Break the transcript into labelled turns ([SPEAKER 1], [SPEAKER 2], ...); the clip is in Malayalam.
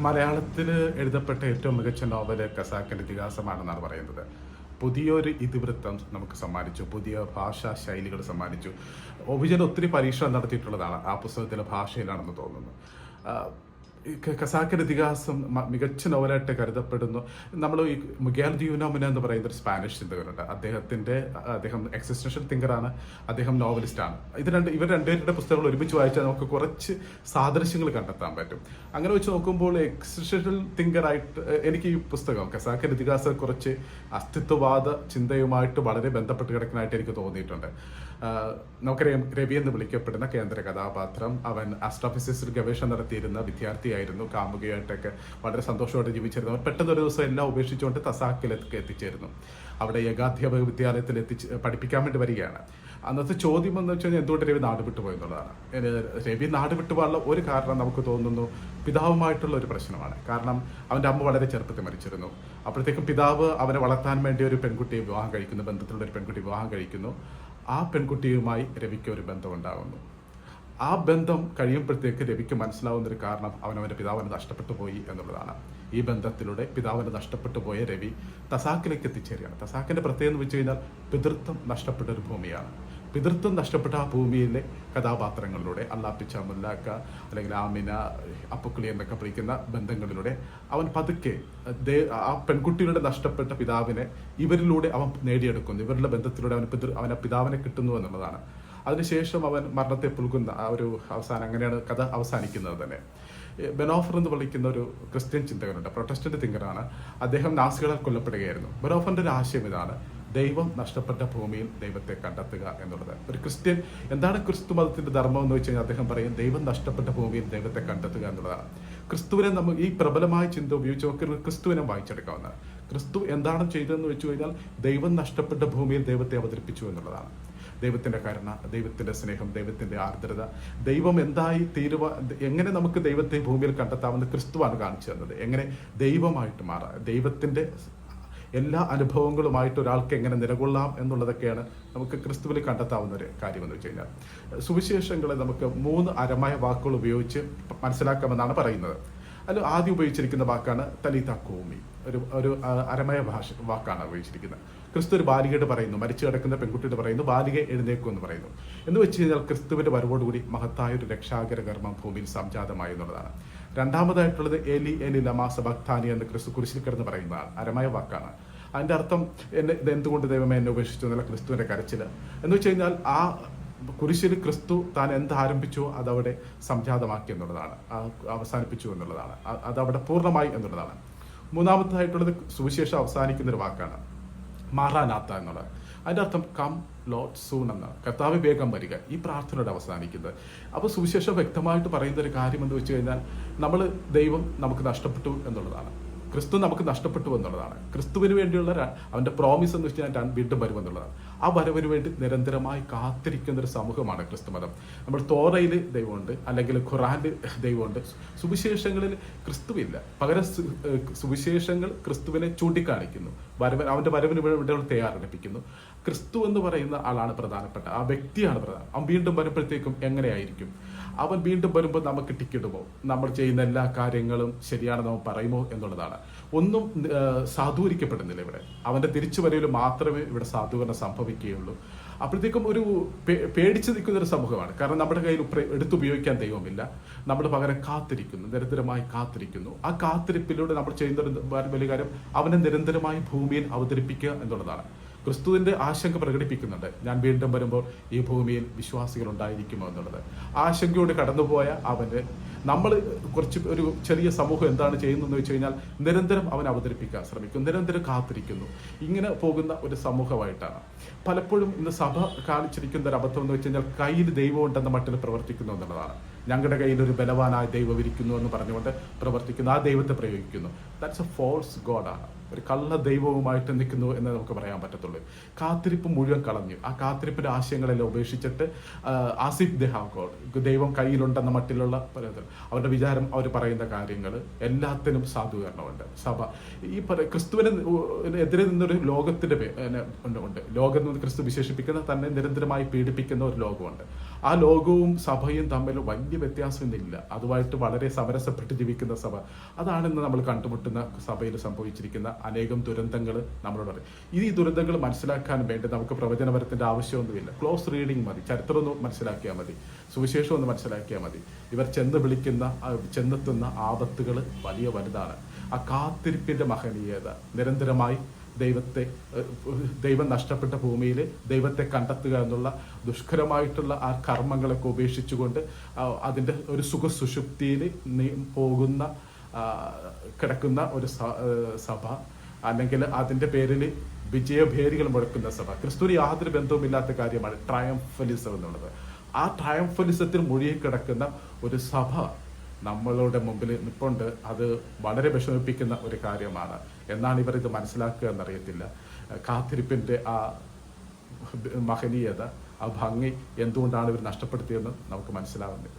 [SPEAKER 1] മലയാളത്തിൽ എഴുതപ്പെട്ട ഏറ്റവും മികച്ച നോവൽ ഖസാക്കിന്റെ ഇതിഹാസമാണെന്നാണ് പറയുന്നത്. പുതിയൊരു ഇതിവൃത്തം നമുക്ക് സമ്മാനിച്ചു. പുതിയ ഭാഷാ ശൈലികൾ സമ്മാനിച്ചു. ഒബിജൻ ഒത്തിരി പരീക്ഷണം നടത്തിയിട്ടുള്ളതാണ്. ആ പുസ്തകത്തിലെ ഭാഷയിലാണെന്ന് തോന്നുന്നു. ഈ ഇതിഹാസം മികച്ച നോവലായിട്ട് കരുതപ്പെടുന്നു. നമ്മൾ ഈ മുഗാൽ ദ്യൂനോമിന എന്ന് പറയുന്ന ഒരു സ്പാനിഷ് ചിന്തകനുണ്ട്. അദ്ദേഹത്തിന്റെ അദ്ദേഹം എക്സിസ്റ്റൻഷ്യൽ തിങ്കറാണ് അദ്ദേഹം നോവലിസ്റ്റാണ്. ഇത് രണ്ട് ഇവർ രണ്ടുപേരുടെ പുസ്തകങ്ങൾ ഒരുമിച്ച് വായിച്ചാൽ നമുക്ക് കുറച്ച് സാദൃശ്യങ്ങൾ കണ്ടെത്താൻ പറ്റും. അങ്ങനെ വെച്ച് നോക്കുമ്പോൾ എക്സിസ്റ്റൻഷ്യൽ തിങ്കറായിട്ട് എനിക്ക് ഈ പുസ്തകം ഖസാക്കിന്റെ ഇതിഹാസം കുറച്ച് അസ്തിത്വവാദ ചിന്തയുമായിട്ട് വളരെ ബന്ധപ്പെട്ട് കിടക്കുന്നതായിട്ട് എനിക്ക് തോന്നിയിട്ടുണ്ട്. നമുക്കറിയാം രവി എന്ന് വിളിക്കപ്പെടുന്ന കേന്ദ്ര കഥാപാത്രം. അവൻ ആസ്ട്രോഫിസിക്സിൽ ഗവേഷണം നടത്തിയിരുന്ന വിദ്യാർത്ഥിയായിരുന്നു. കാമുകയായിട്ടൊക്കെ വളരെ സന്തോഷത്തോടെ ജീവിച്ചിരുന്നു. പെട്ടെന്ന് ഒരു ദിവസം എല്ലാം ഉപേക്ഷിച്ചുകൊണ്ട് തസാക്കിലേക്ക് എത്തിച്ചേരുന്നു. അവിടെ ഏകാധ്യാപക വിദ്യാലയത്തിൽ എത്തിച്ച് പഠിപ്പിക്കാൻ വേണ്ടി വരികയാണ്. അന്നത്തെ ചോദ്യം എന്ന് വെച്ച് കഴിഞ്ഞാൽ എന്തുകൊണ്ട് രവി നാട് വിട്ടു എന്നുള്ളതാണ്. രവി നാട് വിട്ടു പോകാനുള്ള ഒരു കാരണം നമുക്ക് തോന്നുന്നു പിതാവുമായിട്ടുള്ള ഒരു പ്രശ്നമാണ്. കാരണം അവന്റെ അമ്മ വളരെ ചെറുപ്പത്തിൽ മരിച്ചിരുന്നു. അപ്പോഴത്തേക്കും പിതാവ് അവനെ വളർത്താൻ വേണ്ടി ഒരു പെൺകുട്ടിയെ വിവാഹം കഴിക്കുന്നു. ബന്ധത്തിലുള്ള ഒരു പെൺകുട്ടി വിവാഹം കഴിക്കുന്നു. ആ പെൺകുട്ടിയുമായി രവിക്ക് ഒരു ബന്ധമുണ്ടാകുന്നു ആ ബന്ധം കഴിയുമ്പോഴത്തേക്ക് രവിക്ക് മനസ്സിലാവുന്ന ഒരു കാരണം അവൻ അവന്റെ പിതാവിനെ നഷ്ടപ്പെട്ടു പോയി എന്നുള്ളതാണ്. ഈ ബന്ധത്തിലൂടെ പിതാവിന് നഷ്ടപ്പെട്ടു പോയ രവി തസാക്കിലേക്ക് എത്തിച്ചേരുകയാണ് തസാക്കിന്റെ പ്രത്യേകത എന്ന് വെച്ച് കഴിഞ്ഞാൽ പിതൃത്വം നഷ്ടപ്പെട്ട ഒരു ഭൂമിയാണ്. പിതൃത്വം നഷ്ടപ്പെട്ട ആ ഭൂമിയിലെ കഥാപാത്രങ്ങളിലൂടെ അല്ലാപ്പിച്ച മുല്ലാക്ക അല്ലെങ്കിൽ ആമിന അപ്പുക്കുളി എന്നൊക്കെ വിളിക്കുന്ന ബന്ധങ്ങളിലൂടെ അവൻ പതുക്കെ ആ പെൺകുട്ടികളുടെ നഷ്ടപ്പെട്ട പിതാവിനെ ഇവരിലൂടെ അവൻ നേടിയെടുക്കുന്നു. ഇവരുടെ ബന്ധത്തിലൂടെ അവൻ പിതൃ അവനെ പിതാവിനെ കിട്ടുന്നു എന്നുള്ളതാണ്. അതിനുശേഷം അവൻ മരണത്തെ പുൽകുന്ന ആ ഒരു അവസാനം അങ്ങനെയാണ് കഥ അവസാനിക്കുന്നത് തന്നെ. ബെനോഫർ എന്ന് വിളിക്കുന്ന ഒരു ക്രിസ്ത്യൻ ചിന്തകനുണ്ട്. പ്രൊട്ടസ്റ്റന്റ് തിങ്കറാണ്. അദ്ദേഹം നാസികളാൽ കൊല്ലപ്പെടുകയായിരുന്നു. ബെനോഫറിന്റെ ഒരു ആശയം ഇതാണ്. ദൈവം നഷ്ടപ്പെട്ട ഭൂമിയിൽ ദൈവത്തെ കണ്ടെത്തുക എന്നുള്ളത്. ഒരു ക്രിസ്ത്യൻ എന്താണ് ക്രിസ്തു മതത്തിന്റെ ധർമ്മം എന്ന് വെച്ച് കഴിഞ്ഞാൽ അദ്ദേഹം പറയും ദൈവം നഷ്ടപ്പെട്ട ഭൂമിയിൽ ദൈവത്തെ കണ്ടെത്തുക എന്നുള്ളതാണ്. ക്രിസ്തുവിനെ നമ്മൾ ഈ പ്രബലമായ ചിന്ത ഉപയോഗിച്ച് നമുക്ക് ക്രിസ്തുവിനെ വായിച്ചെടുക്കാവുന്നതാണ്. ക്രിസ്തു എന്താണ് ചെയ്തതെന്ന് വെച്ച് കഴിഞ്ഞാൽ ദൈവം നഷ്ടപ്പെട്ട ഭൂമിയിൽ ദൈവത്തെ അവതരിപ്പിച്ചു എന്നുള്ളതാണ്. ദൈവത്തിന്റെ കരുണ ദൈവത്തിന്റെ സ്നേഹം ദൈവത്തിന്റെ ആർദ്രത ദൈവം എന്തായി തീരുവ എങ്ങനെ നമുക്ക് ദൈവത്തെ ഭൂമിയിൽ കണ്ടെത്താമെന്ന് ക്രിസ്തുവാണ് കാണിച്ചു തന്നത്. എങ്ങനെ ദൈവമായിട്ട് മാറാം. ദൈവത്തിന്റെ എല്ലാ അനുഭവങ്ങളുമായിട്ട് ഒരാൾക്ക് എങ്ങനെ നിലകൊള്ളാം എന്നുള്ളതൊക്കെയാണ് നമുക്ക് ക്രിസ്തുവിൽ കണ്ടെത്താവുന്ന ഒരു കാര്യമെന്ന് വെച്ച് കഴിഞ്ഞാൽ. സുവിശേഷങ്ങളെ നമുക്ക് മൂന്ന് അരമായ വാക്കുകൾ ഉപയോഗിച്ച് മനസ്സിലാക്കാമെന്നാണ് പറയുന്നത്. അതിൽ ആദ്യം ഉപയോഗിച്ചിരിക്കുന്ന വാക്കാണ് തലീത കോമി ഒരു ഒരു അരമയ ഭാഷ വാക്കാണ് ഉപയോഗിച്ചിരിക്കുന്നത്. ക്രിസ്തു ഒരു ബാലികയുടെ പറയുന്നു മരിച്ചു കിടക്കുന്ന പെൺകുട്ടിയുടെ പറയുന്നു ബാലിക എഴുന്നേക്കും എന്ന് പറയുന്നു. എന്ന് വെച്ച് കഴിഞ്ഞാൽ ക്രിസ്തുവിന്റെ വരവോടുകൂടി മഹത്തായ ഒരു രക്ഷാകര കർമ്മം ഭൂമിയിൽ സംജാതമായി എന്നുള്ളതാണ്. രണ്ടാമതായിട്ടുള്ളത് എലി എലി ലമാസ ഭക്താനി എന്ന് ക്രിസ്തു കുരിശിൽ കിടന്ന് പറയുന്നതാണ് അരമായ വാക്കാണ്. അതിന്റെ അർത്ഥം എന്നെ ഇത് എന്തുകൊണ്ട് ദൈവമേ എന്നെ ഉപേക്ഷിച്ചു എന്നുള്ള ക്രിസ്തുവിന്റെ കരച്ചിൽ എന്ന് വെച്ച് കഴിഞ്ഞാൽ ആ കുരിശിൽ ക്രിസ്തു താൻ എന്ത് ആരംഭിച്ചു അതവിടെ സംജാതമാക്കി എന്നുള്ളതാണ്. അവസാനിപ്പിച്ചു എന്നുള്ളതാണ്. അതവിടെ പൂർണമായി എന്നുള്ളതാണ്. മൂന്നാമതായിട്ടുള്ളത് സുവിശേഷം അവസാനിക്കുന്ന ഒരു വാക്കാണ്. മാറാനാത്ത എന്നുള്ളത്. അതിന്റെ അർത്ഥം കം ലോഡ് സൂൺ എന്നാണ് കർത്താവ് വേഗം വരിക. ഈ പ്രാർത്ഥനയുടെ അവസാനിക്കുന്നത്. അപ്പോൾ സുവിശേഷം വ്യക്തമായിട്ട് പറയുന്ന ഒരു കാര്യം എന്ന് വെച്ച് കഴിഞ്ഞാൽ നമ്മൾ ദൈവം നമുക്ക് നഷ്ടപ്പെട്ടു എന്നുള്ളതാണ്. ക്രിസ്തു നമുക്ക് നഷ്ടപ്പെട്ടു എന്നുള്ളതാണ്. ക്രിസ്തുവിന് വേണ്ടിയുള്ള അവന്റെ പ്രോമിസ് എന്ന് വെച്ചാൽ ഞാൻ വീണ്ടും വരും എന്നുള്ളതാണ്. ആ വരവിന് വേണ്ടി നിരന്തരമായി കാത്തിരിക്കുന്ന ഒരു സമൂഹമാണ് ക്രിസ്തു മതം നമ്മൾ തോറയിൽ ദൈവമുണ്ട് അല്ലെങ്കിൽ ഖുറാനിൽ ദൈവമുണ്ട്. സുവിശേഷങ്ങളിൽ ക്രിസ്തുവില്ല. പകരം സുവിശേഷങ്ങൾ ക്രിസ്തുവിനെ ചൂണ്ടിക്കാണിക്കുന്നു. വരവ് അവന്റെ വരവിന് വേണ്ടി തയ്യാറെടുപ്പിക്കുന്നു. ക്രിസ്തു എന്ന് പറയുന്ന ആളാണ് പ്രധാനപ്പെട്ട ആ വ്യക്തിയാണ് പ്രധാനം. അവൻ വീണ്ടും വരുമ്പോഴത്തേക്കും എങ്ങനെയായിരിക്കും? അവൻ വീണ്ടും വരുമ്പോൾ നമുക്ക് ടിക്കിടുമോ നമ്മൾ ചെയ്യുന്ന എല്ലാ കാര്യങ്ങളും ശരിയാണെന്ന് അവൻ പറയുമോ എന്നുള്ളതാണ്. ഒന്നും സാധൂകരിക്കപ്പെടുന്നില്ല ഇവിടെ. അവന്റെ തിരിച്ചുവരവിൽ മാത്രമേ ഇവിടെ സാധൂകരണം സംഭവിക്കുകയുള്ളൂ. അപ്പോഴത്തേക്കും ഒരു പേടിച്ചു നിൽക്കുന്ന ഒരു സമൂഹമാണ്. കാരണം നമ്മുടെ കയ്യിൽ എടുത്തുപയോഗിക്കാൻ ദൈവമില്ല. നമ്മൾ പകരം കാത്തിരിക്കുന്നു നിരന്തരമായി കാത്തിരിക്കുന്നു. ആ കാത്തിരിപ്പിലൂടെ നമ്മൾ ചെയ്യുന്ന ഒരു വലിയ കാര്യം അവനെ നിരന്തരമായി ഭൂമിയിൽ അവതരിപ്പിക്കുക എന്നുള്ളതാണ്. ക്രിസ്തുവിന്റെ ആശങ്ക പ്രകടിപ്പിക്കുന്നുണ്ട്. ഞാൻ വീണ്ടും വരുമ്പോൾ ഈ ഭൂമിയിൽ വിശ്വാസികൾ ഉണ്ടായിരിക്കുമോ എന്നുള്ളത്. ആശങ്കയോട് കടന്നുപോയ അവന് നമ്മൾ കുറച്ച് ഒരു ചെറിയ സമൂഹം എന്താണ് ചെയ്യുന്നതെന്ന് വെച്ച് കഴിഞ്ഞാൽ നിരന്തരം അവൻ അവതരിപ്പിക്കാൻ ശ്രമിക്കും. നിരന്തരം കാത്തിരിക്കുന്നു. ഇങ്ങനെ പോകുന്ന ഒരു സമൂഹമായിട്ടാണ്. പലപ്പോഴും ഇന്ന് സഭ കാണിച്ചിരിക്കുന്ന ഒരു അബദ്ധം എന്ന് വെച്ച് കഴിഞ്ഞാൽ കയ്യിൽ ദൈവം ഉണ്ടെന്ന മട്ടിൽ പ്രവർത്തിക്കുന്നു എന്നുള്ളതാണ്. ഞങ്ങളുടെ കയ്യിൽ ഒരു ബലവാനായ ദൈവം ഇരിക്കുന്നു എന്ന് പറഞ്ഞുകൊണ്ട് പ്രവർത്തിക്കുന്നു. ആ ദൈവത്തെ പ്രയോഗിക്കുന്നു. ദാറ്റ്സ് എ ഫോൾസ് ഗോഡാണ് ഒരു കള്ള ദൈവവുമായിട്ട് നിൽക്കുന്നു എന്ന് നമുക്ക് പറയാൻ പറ്റത്തുള്ളൂ. കാത്തിരിപ്പ് മുഴുവൻ കളഞ്ഞു. ആ കാത്തിരിപ്പിന്റെ ആശയങ്ങളെല്ലാം ഉപേക്ഷിച്ചിട്ട് ആസിഫ് ഗോഡ്. ദൈവം കയ്യിലുണ്ടെന്ന മട്ടിലുള്ള അവരുടെ വിചാരം അവർ പറയുന്ന കാര്യങ്ങൾ എല്ലാത്തിനും സാധൂകരണമുണ്ട്. സഭ ഈ ക്രിസ്തുവിന് എതിരെ നിന്നൊരു ലോകത്തിന്റെ ഉണ്ട് ഉണ്ട്. ലോകം ക്രിസ്തു വിശേഷിപ്പിക്കുന്ന തന്നെ നിരന്തരമായി പീഡിപ്പിക്കുന്ന ഒരു ലോകമുണ്ട്. ആ ലോകവും സഭയും തമ്മിൽ വലിയ വ്യത്യാസമൊന്നുമില്ല. അതുമായിട്ട് വളരെ സമരസപ്പെട്ട് ജീവിക്കുന്ന സഭ. അതാണ് ഇന്ന് നമ്മൾ കണ്ടുമുട്ടുന്ന സഭയിൽ സംഭവിച്ചിരിക്കുന്ന അനേകം ദുരന്തങ്ങൾ നമ്മളോട്. പറയും ഈ ദുരന്തങ്ങൾ മനസ്സിലാക്കാൻ വേണ്ടി നമുക്ക് പ്രവചനപരത്തിന്റെ ആവശ്യമൊന്നുമില്ല. ക്ലോസ് റീഡിംഗ് മതി. ചരിത്രം ഒന്ന് മനസ്സിലാക്കിയാൽ മതി. സുവിശേഷം ഒന്ന് മനസ്സിലാക്കിയാൽ മതി. ഇവർ ചെന്ന് വിളിക്കുന്ന ചെന്നെത്തുന്ന ആപത്തുകൾ വലിയ വലുതാണ്. ആ കാത്തിരിപ്പിന്റെ മഹനീയത നിരന്തരമായി ദൈവത്തെ ദൈവം നഷ്ടപ്പെട്ട ഭൂമിയിൽ ദൈവത്തെ കണ്ടെത്തുക എന്നുള്ള ദുഷ്കരമായിട്ടുള്ള ആ കർമ്മങ്ങളൊക്കെ ഉപേക്ഷിച്ചുകൊണ്ട് അതിന്റെ ഒരു സുഖസുഷുപ്തിയിൽ പോകുന്ന കിടക്കുന്ന ഒരു സഭ അല്ലെങ്കിൽ അതിന്റെ പേരിൽ വിജയഭേരികൾ മുഴക്കുന്ന സഭ. ക്രിസ്തുവിന് യാതൊരു ബന്ധവുമില്ലാത്ത കാര്യമാണ് ട്രയംഫലിസം എന്നുള്ളത്. ആ ട്രയംഫലിസത്തിൽ മുഴുകി കിടക്കുന്ന ഒരു സഭ നമ്മളുടെ മുമ്പിൽ നിൽപ്പുണ്ട് അത് വളരെ വിഷമിപ്പിക്കുന്ന ഒരു കാര്യമാണ്. എന്നാണ് ഇവർ ഇത് മനസ്സിലാക്കുക എന്നറിയത്തില്ല. കാത്തിരിപ്പിന്റെ ആ മഹനീയത ആ ഭംഗി എന്തുകൊണ്ടാണ് ഇവർ നഷ്ടപ്പെടുത്തിയതെന്ന് നമുക്ക് മനസ്സിലാവുന്നില്ല.